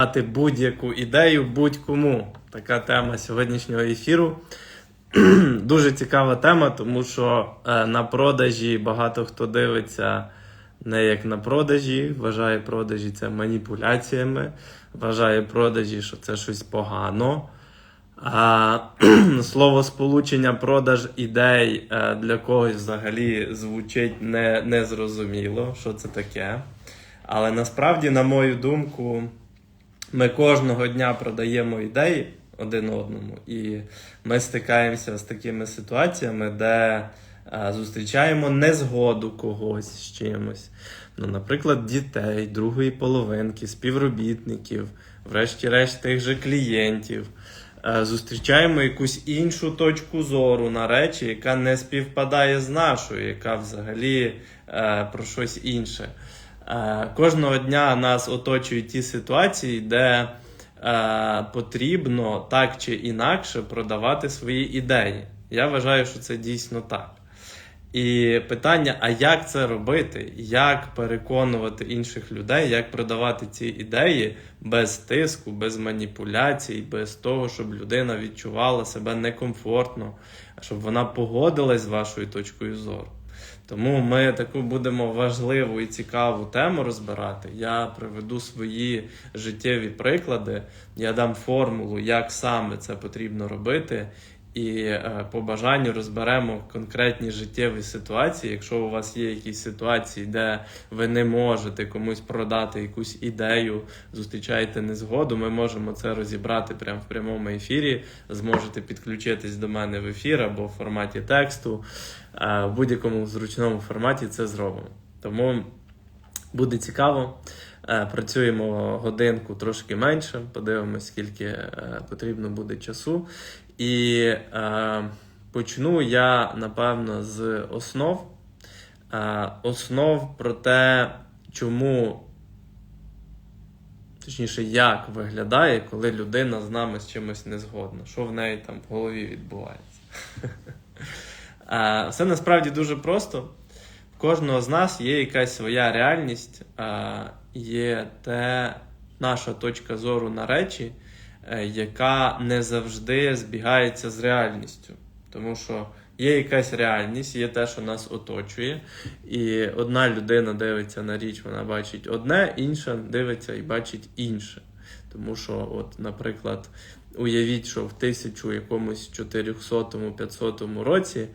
Дати будь-яку ідею будь-кому. Така тема сьогоднішнього ефіру. Дуже цікава тема, тому що е, на продажі багато хто дивиться не як на продажі, вважає продажі це маніпуляціями, вважає продажі, що це щось погано. А слово сполучення продаж ідей е, для когось взагалі звучить не, незрозуміло, що це таке. Але насправді, на мою думку, ми кожного дня продаємо ідеї один одному, і ми стикаємося з такими ситуаціями, де е, зустрічаємо незгоду когось з чимось. Ну, наприклад, дітей, другої половинки, співробітників, врешті-решт тих же клієнтів. Е, Зустрічаємо якусь іншу точку зору на речі, яка не співпадає з нашою, яка взагалі е, про щось інше. Е, Кожного дня нас оточують ті ситуації, де е, потрібно так чи інакше продавати свої ідеї. Я вважаю, що це дійсно так. І питання: а як це робити? Як переконувати інших людей, як продавати ці ідеї без тиску, без маніпуляцій, без того, щоб людина відчувала себе некомфортно, щоб вона погодилась з вашою точкою зору. Тому ми таку будемо важливу і цікаву тему розбирати. Я приведу свої життєві приклади, я дам формулу, як саме це потрібно робити. І е, по бажанню розберемо конкретні життєві ситуації. Якщо у вас є якісь ситуації, де ви не можете комусь продати якусь ідею, зустрічаєте незгоду, ми можемо це розібрати прямо в прямому ефірі. Зможете підключитись до мене в ефір або в форматі тексту. Е, В будь-якому зручному форматі це зробимо. Тому буде цікаво. Е, Працюємо годинку трошки менше, подивимось, скільки потрібно буде часу. І е, почну я, напевно, з основ. Е, основ про те, чому, точніше, як виглядає, коли людина з нами з чимось не згодна, що в неї там в голові відбувається. Е, Все насправді дуже просто. В кожного з нас є якась своя реальність, е, є те наша точка зору на речі, яка не завжди збігається з реальністю. Тому що є якась реальність, є те, що нас оточує, і одна людина дивиться на річ, вона бачить одне, інша дивиться і бачить інше. Тому що, от, наприклад, уявіть, що в тисячу якомусь 400 500 році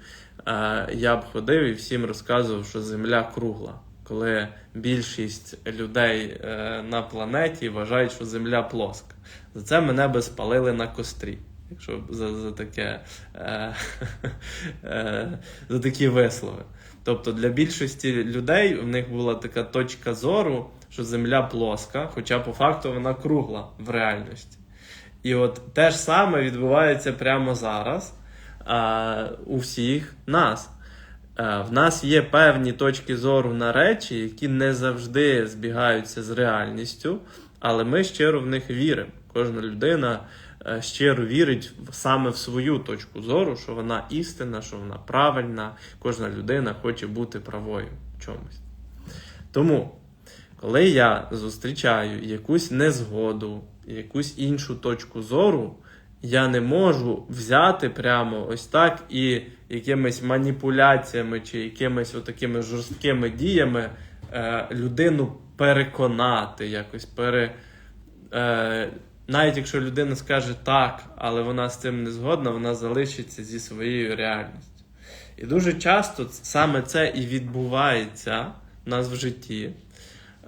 е, я б ходив і всім розказував, що Земля кругла. Коли більшість людей е, на планеті вважають, що Земля плоска. За це мене би спалили на кострі. Якщо за, за таке е, е, за такі вислови. Тобто для більшості людей в них була така точка зору, що Земля плоска, хоча по факту вона кругла в реальності. І от те ж саме відбувається прямо зараз а, у всіх нас. А, в нас є певні точки зору на речі, які не завжди збігаються з реальністю, але ми щиро в них віримо. Кожна людина е, щиро вірить саме в свою точку зору, що вона істинна, що вона правильна. Кожна людина хоче бути правою в чомусь. Тому, коли я зустрічаю якусь незгоду, якусь іншу точку зору, я не можу взяти прямо ось так і якимись маніпуляціями чи якимись отакими жорсткими діями е, людину переконати, якось пере. Е, навіть якщо людина скаже так, але вона з цим не згодна, вона залишиться зі своєю реальністю. І дуже часто саме це і відбувається в нас в житті.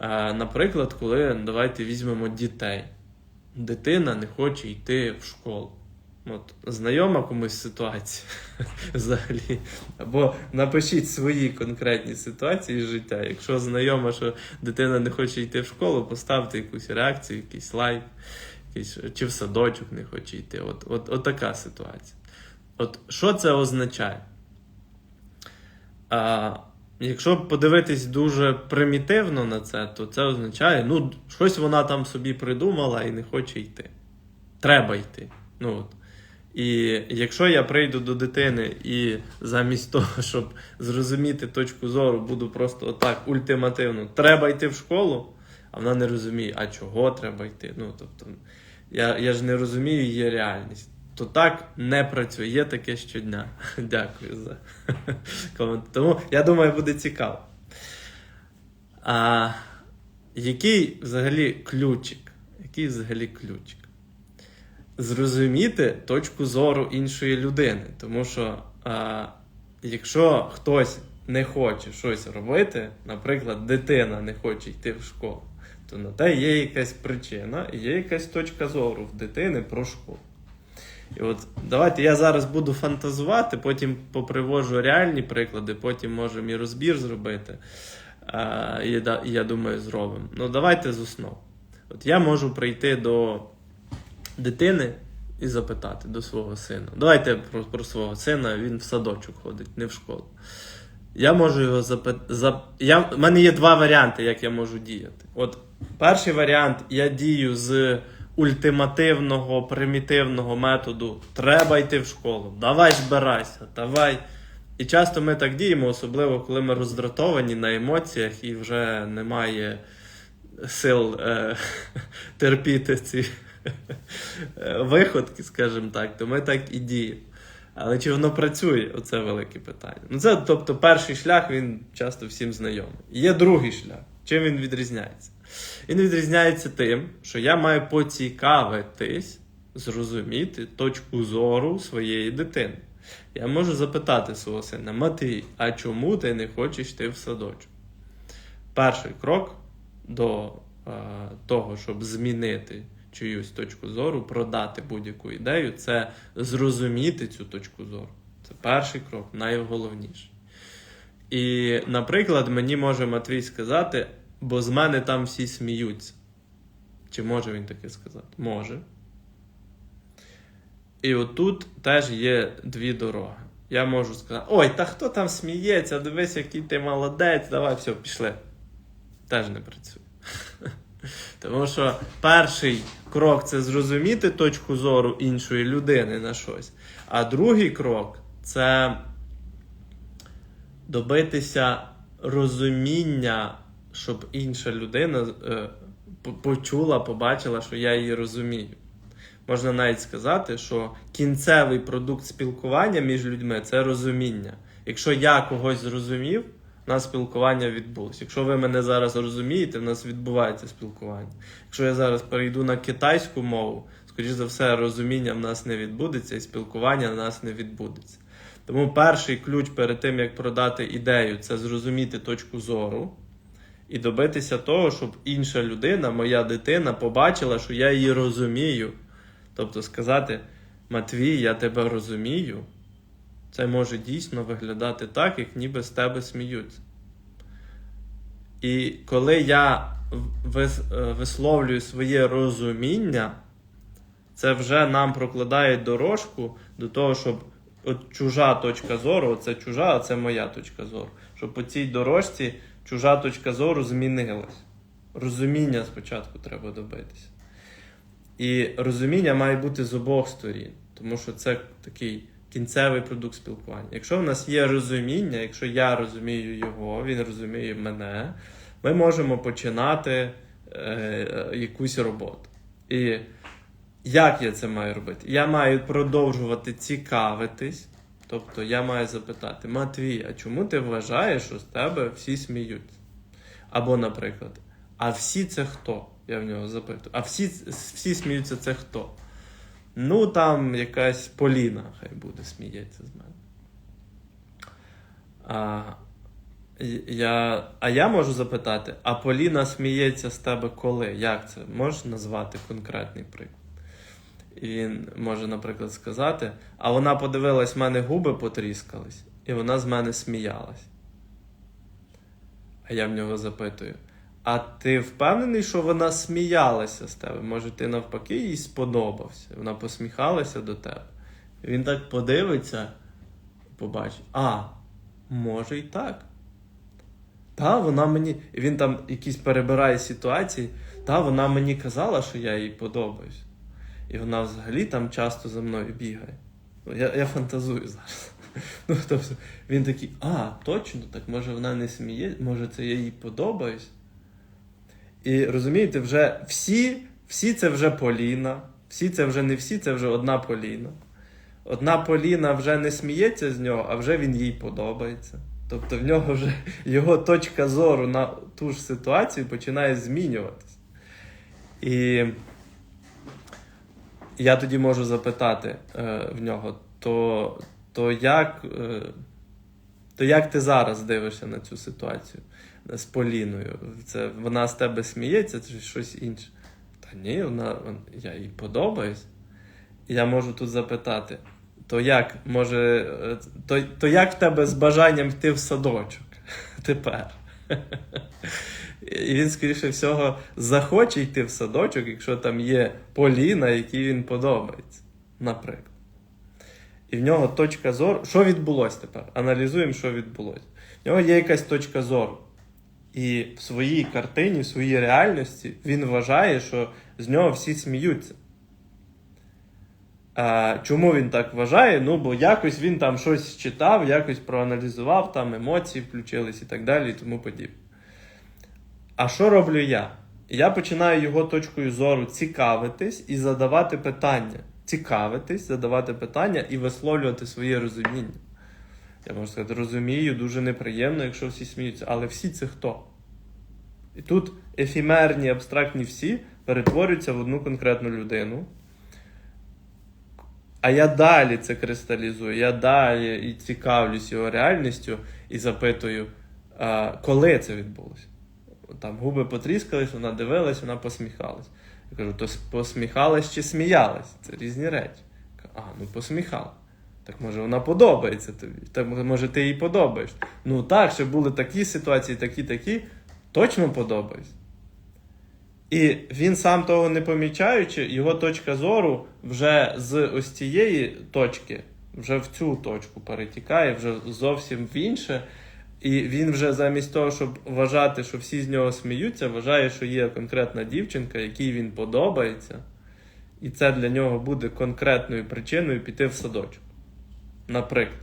Е, Наприклад, коли давайте візьмемо дітей. Дитина не хоче йти в школу. От, знайома комусь ситуація взагалі. Або напишіть свої конкретні ситуації з життя. Якщо знайомо, що дитина не хоче йти в школу, поставте якусь реакцію, якийсь лайк, якийсь, чи в садочок не хоче йти. От, от, от така ситуація. От що це означає? А, якщо подивитись дуже примітивно на це, то це означає, ну, щось вона там собі придумала і не хоче йти. Треба йти. Ну, от. І якщо я прийду до дитини і замість того, щоб зрозуміти точку зору, буду просто отак ультимативно, треба йти в школу, а вона не розуміє, а чого треба йти. Ну, тобто, я, я ж не розумію її реальність. То так не працює. Таке щодня. Дякую за комент. Тому я думаю, буде цікаво. А, який взагалі ключик? Який взагалі ключик? Зрозуміти точку зору іншої людини. Тому що а, якщо хтось не хоче щось робити, наприклад, дитина не хоче йти в школу, то на те є якась причина і є якась точка зору в дитини про школу. І от давайте я зараз буду фантазувати, потім попривожу реальні приклади, потім можемо і розбір зробити. А, і, я думаю, зробимо. Ну, давайте з основ. От я можу прийти до дитини і запитати до свого сина. Давайте про, про свого сина, він в садочок ходить, не в школу. Я можу його запитати. За... Я... У мене є два варіанти, як я можу діяти. От перший варіант я дію з ультимативного, примітивного методу треба йти в школу, давай збирайся, давай. І часто ми так діємо, особливо коли ми роздратовані на емоціях і вже немає сил е, терпіти ці виходки, скажімо так, то ми так і діємо. Але чи воно працює? Оце велике питання. Ну, це, тобто, перший шлях він часто всім знайомий. Є другий шлях. Чим він відрізняється? Він відрізняється тим, що я маю поцікавитись, зрозуміти точку зору своєї дитини. Я можу запитати свого сина, Матвій, а чому ти не хочеш йти в садочок? Перший крок до е, того, щоб змінити чиюсь точку зору, продати будь-яку ідею, це зрозуміти цю точку зору. Це перший крок, найголовніший. І, наприклад, мені може Матвій сказати, бо з мене там всі сміються. Чи може він таке сказати? Може. І отут теж є дві дороги. Я можу сказати: ой, та хто там сміється, дивись, який ти молодець, давай, все, пішли. Теж не працює. Тому що перший крок це зрозуміти точку зору іншої людини на щось. А другий крок це добитися розуміння, щоб інша людина е, по- почула, побачила, що я її розумію. Можна навіть сказати, що кінцевий продукт спілкування між людьми це розуміння. Якщо я когось зрозумів, у нас спілкування відбулося. Якщо ви мене зараз розумієте, в нас відбувається спілкування. Якщо я зараз перейду на китайську мову, скоріш за все, розуміння в нас не відбудеться і спілкування в нас не відбудеться. Тому перший ключ перед тим, як продати ідею, це зрозуміти точку зору і добитися того, щоб інша людина, моя дитина, побачила, що я її розумію. Тобто сказати, Матвій, я тебе розумію, це може дійсно виглядати так, як ніби з тебе сміються. І коли я е, висловлюю своє розуміння, це вже нам прокладає дорожку до того, щоб от чужа точка зору, це чужа, а це моя точка зору. Щоб по цій дорожці чужа точка зору змінилась. Розуміння спочатку треба добитися. І розуміння має бути з обох сторін, тому що це такий кінцевий продукт спілкування. Якщо в нас є розуміння, якщо я розумію його, він розуміє мене, ми можемо починати е, якусь роботу. І як я це маю робити? Я маю продовжувати цікавитись. Тобто я маю запитати, Матвій, а чому ти вважаєш, що з тебе всі сміються? Або, наприклад, а всі це хто? Я в нього запитую. А всі, всі сміються це хто? Ну, там якась Поліна, хай буде, сміється з мене. А я, а я можу запитати, а Поліна сміється з тебе коли? Як це? Можеш назвати конкретний приклад? І він може, наприклад, сказати, а вона подивилась, в мене губи потріскались, і вона з мене сміялась. А я в нього запитую: а ти впевнений, що вона сміялася з тебе? Може, ти навпаки їй сподобався? Вона посміхалася до тебе. Він так подивиться і побачить: а, може і так. Та, вона мені. Він там якісь перебирає ситуації. Та, вона мені казала, що я їй подобаюсь. І вона взагалі там часто за мною бігає. Ну, Я, я фантазую зараз. Ну, тобто, він такий, а, точно, так може вона не сміє, може це я їй подобаюсь. І розумієте, вже всі, всі це вже Поліна, всі це вже не всі, це вже одна Поліна. Одна Поліна вже не сміється з нього, а вже він їй подобається. Тобто в нього вже його точка зору на ту ж ситуацію починає змінюватися. І я тоді можу запитати е, в нього, то, то, як, е, то як ти зараз дивишся на цю ситуацію з Поліною? Це, вона з тебе сміється чи щось інше? Та ні, вона, я їй подобаюсь. Я можу тут запитати: то як, може, е, то, то як в тебе з бажанням йти в садочок тепер? І він, скоріше всього, захоче йти в садочок, якщо там є Поліна, якій він подобається, наприклад. І в нього точка зору. Що відбулося тепер? Аналізуємо, що відбулося. В нього є якась точка зору. І в своїй картині, в своїй реальності він вважає, що з нього всі сміються. А, чому він так вважає? Ну, бо якось він там щось читав, якось проаналізував, там емоції включились і так далі, і тому подібне. А що роблю я? Я починаю його точкою зору цікавитись і задавати питання. Цікавитись, задавати питання і висловлювати своє розуміння. Я можу сказати, розумію, дуже неприємно, якщо всі сміються, але всі це хто? І тут ефімерні, абстрактні всі перетворюються в одну конкретну людину. А я далі це кристалізую, я далі і цікавлюсь його реальністю і запитую, коли це відбулося. Там губи потріскались, вона дивилась, вона посміхалась. Я кажу, то посміхалась чи сміялась? Це різні речі. А, ну посміхала. Так може вона подобається тобі. Так може ти їй подобаєш. Ну так, ще були такі ситуації, такі, такі, точно подобаюсь. І він сам того не помічаючи, його точка зору вже з ось цієї точки, вже в цю точку перетікає, вже зовсім в інше. І він вже замість того, щоб вважати, що всі з нього сміються, вважає, що є конкретна дівчинка, якій він подобається, і це для нього буде конкретною причиною піти в садочок. Наприклад.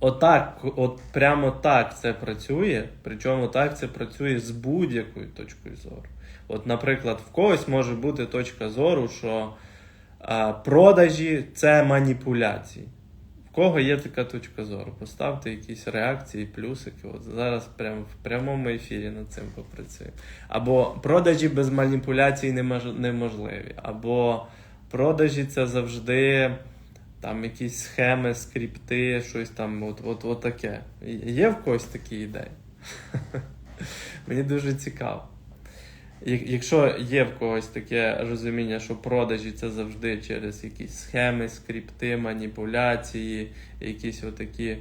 Отак, от прямо так це працює, причому так це працює з будь-якою точкою зору. От, наприклад, в когось може бути точка зору, що а, продажі це маніпуляції. В кого є така точка зору? Поставте якісь реакції, плюсики. От зараз прямо в прямому ефірі над цим попрацюємо. Або продажі без маніпуляцій немож- неможливі. Або продажі це завжди там якісь схеми, скрипти, щось там, от, от, от таке. Є в когось такі ідеї? Мені дуже цікаво. Якщо є в когось таке розуміння, що продажі це завжди через якісь схеми, скрипти, маніпуляції, якісь отакі.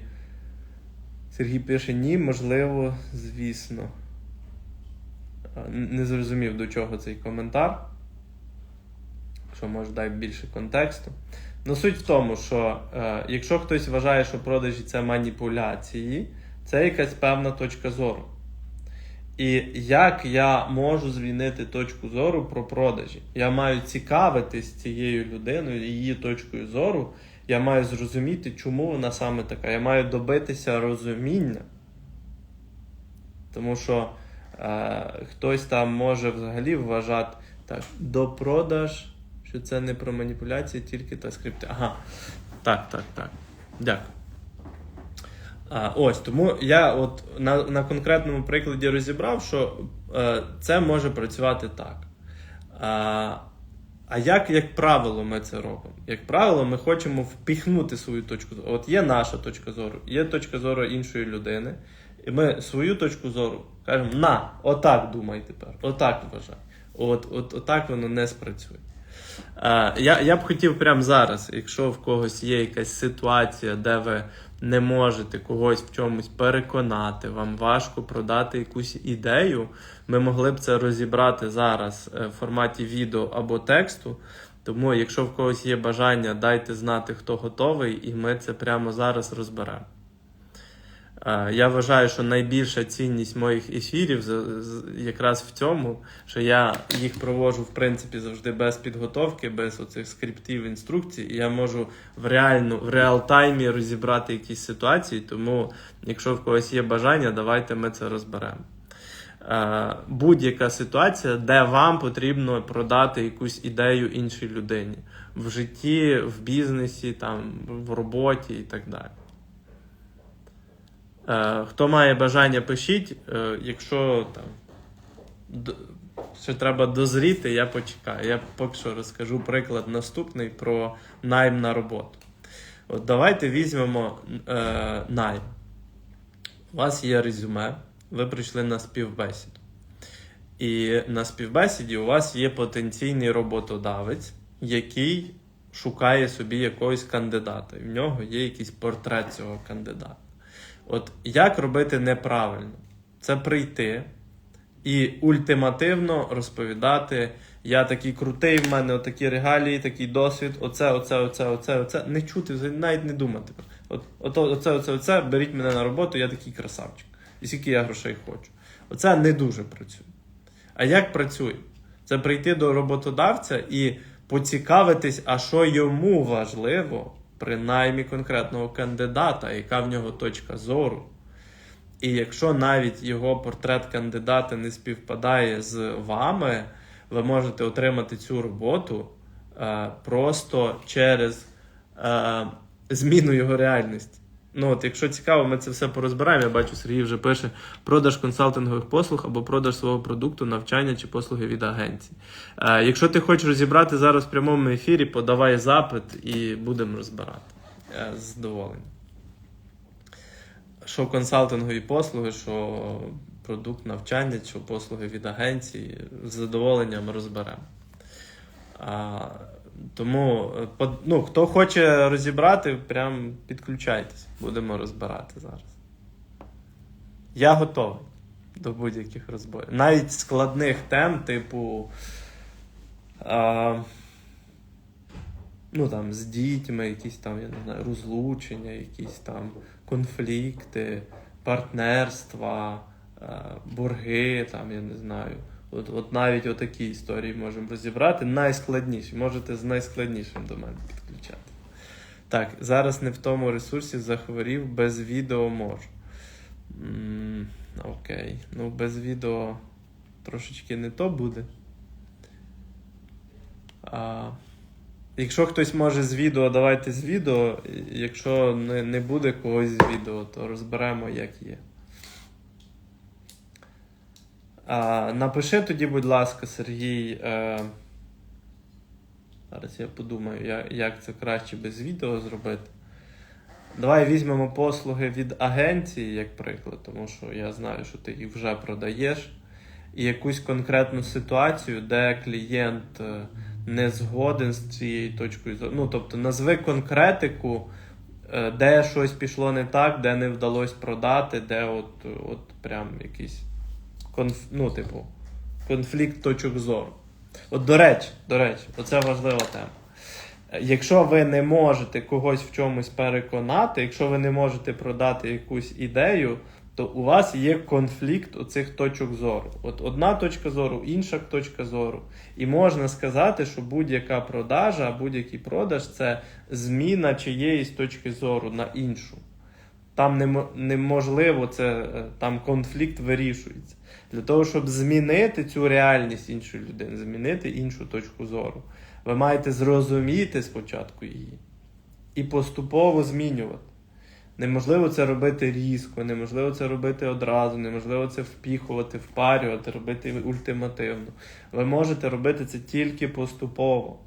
Сергій пише: ні, можливо, звісно. Не зрозумів, до чого цей коментар. Якщо може дай більше контексту. Ну, суть в тому, що е, якщо хтось вважає, що продажі це маніпуляції, це якась певна точка зору. І як я можу змінити точку зору про продажі? Я маю цікавитись цією людиною, її точкою зору. Я маю зрозуміти, чому вона саме така. Я маю добитися розуміння. Тому що е, хтось там може взагалі вважати так, до продаж, що це не про маніпуляції, тільки та скрипти. Ага. Так, так, так. Дякую. А, ось тому я от на, на конкретному прикладі розібрав, що е, це може працювати так. А, а як, як правило, ми це робимо? Як правило, ми хочемо впіхнути свою точку зору. От є наша точка зору, є точка зору іншої людини, і ми свою точку зору кажемо: на, отак думай тепер, отак вважай. От, от, отак воно не спрацює. Е, я, я б хотів прямо зараз, якщо в когось є якась ситуація, де ви не можете когось в чомусь переконати, вам важко продати якусь ідею, ми могли б це розібрати зараз е, в форматі відео або тексту. Тому, якщо в когось є бажання, дайте знати, хто готовий, і ми це прямо зараз розберемо. Я вважаю, що найбільша цінність моїх ефірів якраз в цьому, що я їх проводжу в принципі завжди без підготовки, без оцих скриптів, інструкцій, і я можу в реальну в реал-таймі розібрати якісь ситуації. Тому, якщо в когось є бажання, давайте ми це розберемо. будь-яка ситуація, де вам потрібно продати якусь ідею іншій людині в житті, в бізнесі, там, в роботі і так далі. Е, Хто має бажання, пишіть. Е, Якщо там ще треба дозріти, я почекаю. Я поки що розкажу приклад наступний про найм на роботу. От давайте візьмемо е, найм. У вас є резюме, ви прийшли на співбесіду. І на співбесіді у вас є потенційний роботодавець, який шукає собі якогось кандидата. І в нього є якийсь портрет цього кандидата. От як робити неправильно? Це прийти і ультимативно розповідати: я такий крутий, в мене такі регалії, такий досвід, оце, оце, оце, оце, оце. Не чути, навіть не думати. От, ото, оце, оце, оце, беріть мене на роботу, я такий красавчик. І скільки я грошей хочу. Оце не дуже працює. А як працює? Це прийти до роботодавця і поцікавитись, а що йому важливо при наймі конкретного кандидата, яка в нього точка зору. І якщо навіть його портрет кандидата не співпадає з вами, ви можете отримати цю роботу е, просто через е, зміну його реальності. Ну, от, якщо цікаво, ми це все порозбираємо. Я бачу, Сергій вже пише продаж консалтингових послуг або продаж свого продукту, навчання чи послуги від агенції. Е, якщо ти хочеш розібрати зараз в прямому ефірі, подавай запит і будемо розбирати. Е, з задоволенням. Що консалтингові послуги, що продукт навчання, що послуги від агенції, з задоволенням розберемо. А, тому, е, ну, хто хоче розібрати, прям підключайтесь, будемо розбирати зараз. Я готовий до будь-яких розборів. Навіть складних тем, типу. А, ну там з дітьми, якісь там, я не знаю, розлучення, якісь там конфлікти, партнерства, е, борги, там, я не знаю. От, от навіть отакі історії можемо розібрати. Найскладніші. Можете з найскладнішим до мене підключати. Так, зараз не в тому ресурсі захворів, без відео можу. М, окей. Ну, без відео трошечки не то буде. А, якщо хтось може з відео, давайте з відео. Якщо не, не буде когось з відео, то розберемо, як є. Напиши тоді, будь ласка, Сергій. Е, зараз я подумаю, як, це краще без відео зробити. Давай візьмемо послуги від агенції, як приклад, тому що я знаю, що ти їх вже продаєш. І якусь конкретну ситуацію, де клієнт е, не згоден з цією точкою зору. Ну, тобто, назви конкретику, е, де щось пішло не так, де не вдалося продати, де от, от прям якийсь конф... ну, типу, конфлікт точок зору. От до речі, до речі, оце важлива тема. Якщо ви не можете когось в чомусь переконати, якщо ви не можете продати якусь ідею, то у вас є конфлікт оцих точок зору. От одна точка зору, інша точка зору. І можна сказати, що будь-яка продажа, будь-який продаж це зміна чиєїсь точки зору на іншу. Там неможливо це, е, там конфлікт вирішується. Для того, щоб змінити цю реальність іншої людини, змінити іншу точку зору, ви маєте зрозуміти спочатку її і поступово змінювати. Неможливо це робити різко, неможливо це робити одразу, неможливо це впіхувати, впарювати, робити ультимативно. Ви можете робити це тільки поступово.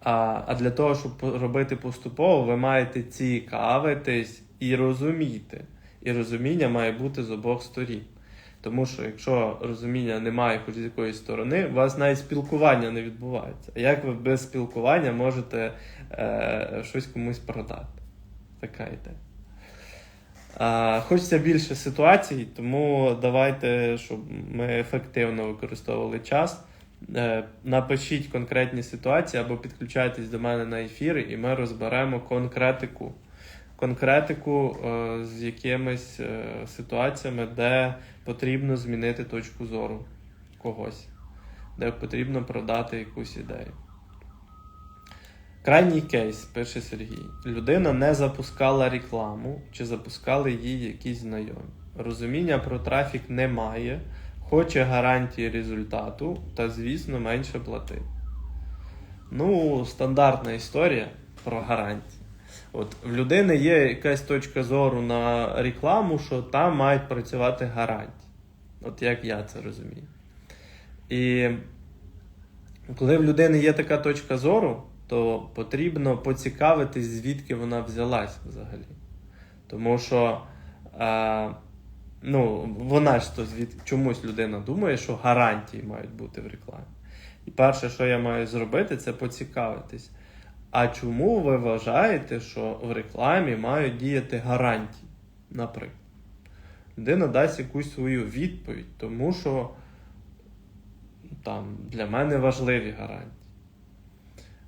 А, а для того, щоб робити поступово, ви маєте цікавитись і розуміти. І розуміння має бути з обох сторін. Тому що якщо розуміння немає хоч з якоїсь сторони, у вас навіть спілкування не відбувається. Як ви без спілкування можете е, щось комусь продати? Така ідея. Хочеться більше ситуацій, тому давайте, щоб ми ефективно використовували час. Е, напишіть конкретні ситуації або підключайтесь до мене на ефіри, і ми розберемо конкретику. Конкретику е, з якимись е, ситуаціями, де потрібно змінити точку зору когось, де потрібно продати якусь ідею. Крайній кейс, пише Сергій. Людина не запускала рекламу, чи запускали її якісь знайомі. Розуміння про трафік немає, хоче гарантії результату та, звісно, менше платить. Ну, стандартна історія про гарантії. От в людини є якась точка зору на рекламу, що там мають працювати гарантії. От як я це розумію. І коли в людини є така точка зору, то потрібно поцікавитись, звідки вона взялась взагалі. Тому що е, ну, вона ж то звід... чомусь людина думає, що гарантії мають бути в рекламі. І перше, що я маю зробити, це поцікавитись. А чому ви вважаєте, що в рекламі мають діяти гарантії? Наприклад, людина дасть якусь свою відповідь, тому що там для мене важливі гарантії.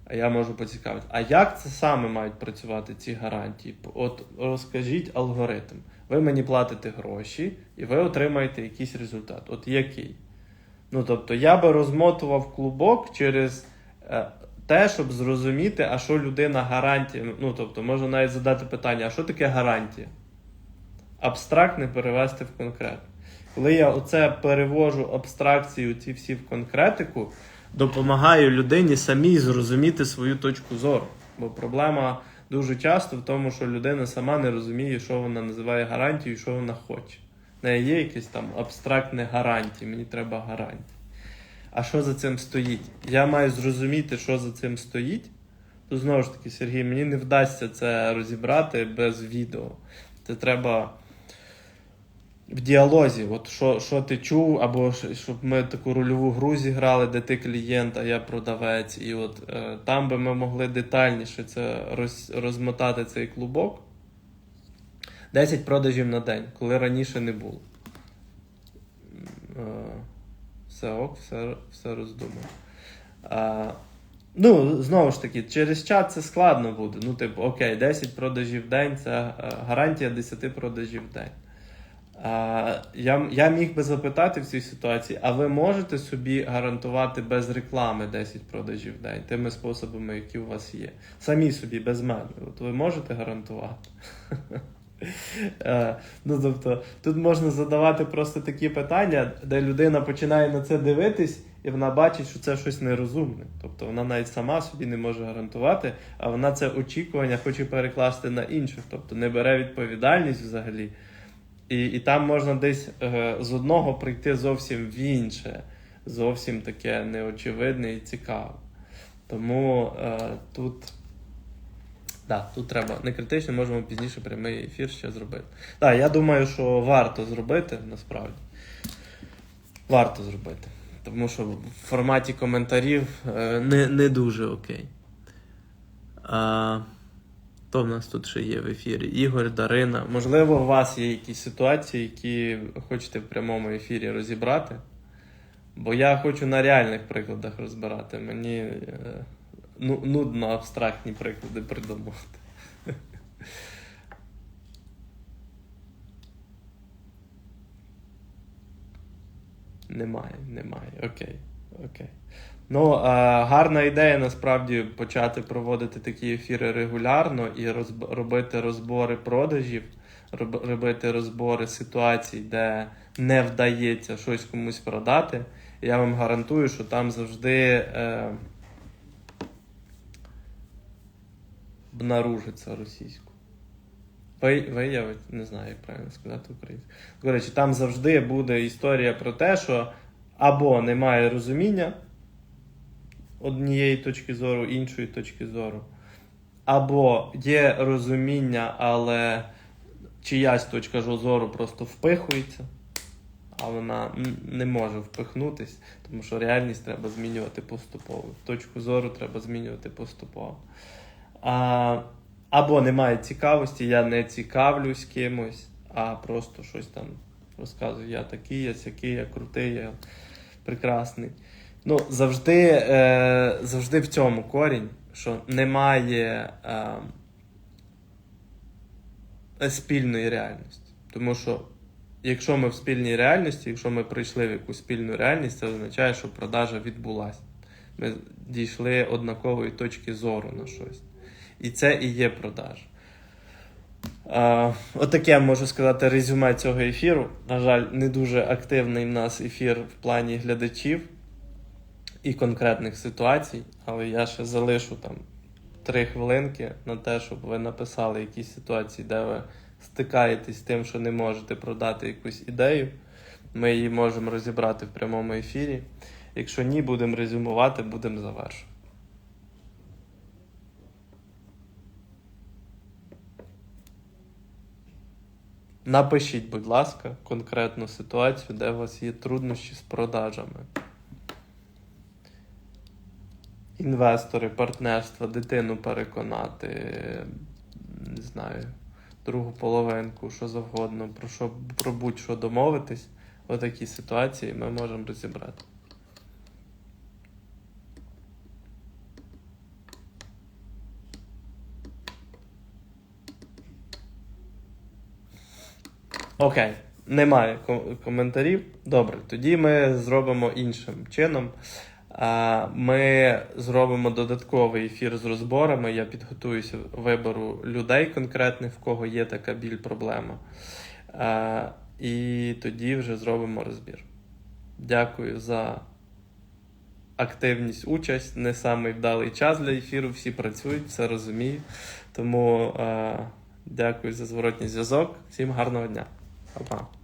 А я можу поцікавити, а як це саме мають працювати ці гарантії? От розкажіть алгоритм. Ви мені платите гроші, і ви отримаєте якийсь результат. От який? Ну, тобто, я би розмотував клубок через е, те, щоб зрозуміти, а що людина гарантія. Ну, тобто, можна навіть задати питання, а що таке гарантія? Абстрактне перевести в конкретне. Коли я оце перевожу абстракцію ці всі в конкретику, допомагаю людині самій зрозуміти свою точку зору. Бо проблема дуже часто в тому, що людина сама не розуміє, що вона називає гарантією, що вона хоче. В неї є якісь там абстрактні гарантії, мені треба гарантії. А що за цим стоїть? Я маю зрозуміти, що за цим стоїть. То знову ж таки, Сергій, мені не вдасться це розібрати без відео. Це треба в діалозі. От що, що ти чув, або щоб ми таку рольову гру зіграли, де ти клієнт, а я продавець. І от е, там би ми могли детальніше це роз, розмотати цей клубок. 10 продажів на день, коли раніше не було. Е, Все ок, все, все роздумав. А, ну, знову ж таки, через чат це складно буде. Ну, типу, окей, 10 продажів в день це е, гарантія 10 продажів в день. А, я, я міг би запитати в цій ситуації, а ви можете собі гарантувати без реклами 10 продажів в день, тими способами, які у вас є. Самі собі, без мене. От ви можете гарантувати? Е, Ну, тобто, тут можна задавати просто такі питання, де людина починає на це дивитись, і вона бачить, що це щось нерозумне. Тобто вона навіть сама собі не може гарантувати, а вона це очікування хоче перекласти на інших, тобто не бере відповідальність взагалі. І, і там можна десь е, з одного прийти зовсім в інше, зовсім таке неочевидне і цікаве. Тому е, тут. Да, тут треба не критично, можемо пізніше прямий ефір ще зробити. Так, я думаю, що варто зробити насправді. Варто зробити. Тому що в форматі коментарів е, не, не дуже окей. А, то в нас тут ще є в ефірі. Ігор, Дарина. Можливо, у вас є якісь ситуації, які хочете в прямому ефірі розібрати. Бо я хочу на реальних прикладах розбирати. Мені е, ну, нудно абстрактні приклади придумувати. Немає, немає. Окей. Окей. Ну, а, гарна ідея насправді почати проводити такі ефіри регулярно і розб- робити розбори продажів, роб- робити розбори ситуацій, де не вдається щось комусь продати. Я вам гарантую, що там завжди е, обнаружиться російську. Виявить, не знаю, як правильно сказати українською. До речі, там завжди буде історія про те, що або немає розуміння однієї точки зору, іншої точки зору, або є розуміння, але чиясь точка зору просто впихується, а вона не може впихнутись, тому що реальність треба змінювати поступово. Точку зору треба змінювати поступово. А, або немає цікавості, я не цікавлюсь кимось, а просто щось там розказую. Я такий, я сякий, я крутий, я прекрасний. Ну, завжди, е, завжди в цьому корінь, що немає е, спільної реальності. Тому що якщо ми в спільній реальності, якщо ми прийшли в якусь спільну реальність, це означає, що продажа відбулася. Ми дійшли однакової точки зору на щось. І це і є продажа. А, отаке можу сказати резюме цього ефіру. На жаль, не дуже активний в нас ефір в плані глядачів і конкретних ситуацій, але я ще залишу там три хвилинки на те, щоб ви написали якісь ситуації, де ви стикаєтесь з тим, що не можете продати якусь ідею. Ми її можемо розібрати в прямому ефірі. Якщо ні, будемо резюмувати, будемо завершувати. Напишіть, будь ласка, конкретну ситуацію, де у вас є труднощі з продажами. Інвестори, партнерства, дитину переконати, не знаю, другу половинку, що завгодно, про що про будь-що домовитись. Отакі ситуації ми можемо розібрати. Окей, немає ко- коментарів. Добре, тоді ми зробимо іншим чином. Ми зробимо додатковий ефір з розборами. Я підготуюся вибору людей конкретних, в кого є така біль проблема. І тоді вже зробимо розбір. Дякую за активність, участь. Не самий вдалий час для ефіру. Всі працюють, все розумію. Тому дякую за зворотній зв'язок. Всім гарного дня. 好不好。